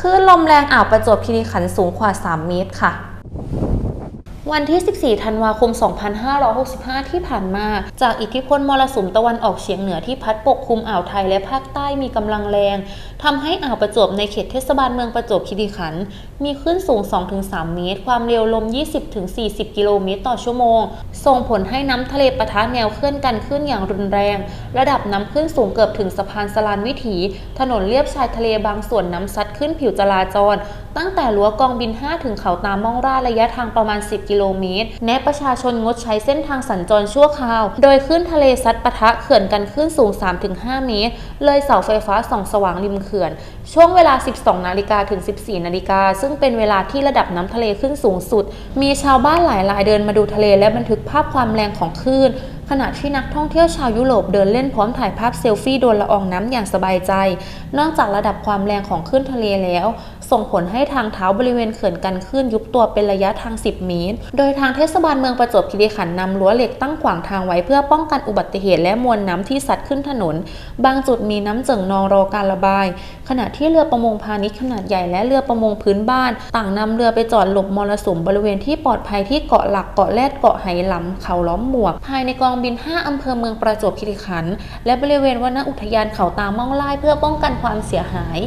คลื่นลมแรงอ่าวประจวบคีรีขันธ์สูงกว่า 3 เมตรค่ะ วันที่ 14 ธันวาคม 2565 ที่ผ่านมา จากอิทธิพลมรสุมตะวันออกเฉียงเหนือที่พัดปกคลุมอ่าวไทยและภาคใต้มีกำลังแรง ทำให้อ่าวประจวบในเขตเทศบาลเมืองประจวบคีรีขันธ์มีคลื่นสูง 2-3 เมตร ความเร็วลม 20-40 กิโลเมตรต่อชั่วโมง ส่งผลให้น้ำทะเลปะทะแนวเคลื่อนกันขึ้นอย่างรุนแรง ระดับน้ำขึ้นสูงเกือบถึงสะพานสลานวิถี ถนนเลียบชายทะเลบางส่วนน้ำซัดขึ้นผิวจราจรตั้งแต่รั้วกองบิน 5 ถึงเขาตามม่องราระยะทางประมาณ 10 กิโลเมตร แนะประชาชนงดใช้เส้นทางสัญจรชั่วคราว โดยขึ้นทะเลซัดปะทะเขื่อนกันขึ้นสูง 3-5 เมตร เลยเสาไฟฟ้าส่องสว่างริมเขื่อน ช่วงเวลา 12 นาฬิกาถึง 14 นาฬิกา ซึ่งเป็นเวลาที่ระดับน้ำทะเลขึ้นสูงสุด มีชาวบ้านหลายรายเดินมาดูทะเลและบันทึกภาพความแรงของคลื่น ขณะที่นักท่องเที่ยวชาวยุโรปเดินเล่นพร้อมถ่ายภาพเซลฟี่โดนละอองน้ำอย่างสบายใจ นอกจากระดับความแรงของคลื่นทะเลแล้ว ส่งผลให้ทางเท้าบริเวณเขื่อนกันคลื่นยุบตัวเป็นระยะทาง 10 เมตร โดยทางเทศบาลเมืองประจวบคีรีขันธ์นำรั้วเหล็กตั้งขวางทางไว้เพื่อป้องกันอุบัติเหตุและมวลน้ำที่ซัดขึ้นถนน บางจุดมีน้ำเจิ่งนองรอการระบาย ขณะที่เรือประมงพาณิชย์ขนาดใหญ่และเรือประมงพื้นบ้าน ต่างนำเรือไปจอดหลบมรสุมบริเวณที่ปลอดภัยที่เกาะหลักเกาะแรดเกาะไหหลำเขาล้อมหมวกภายในกองบิน 5 อำเภอเมืองประจวบคีรีขันธ์และบริเวณวนอุทยานเขาตาม่องไล่เพื่อป้องกันความเสียหาย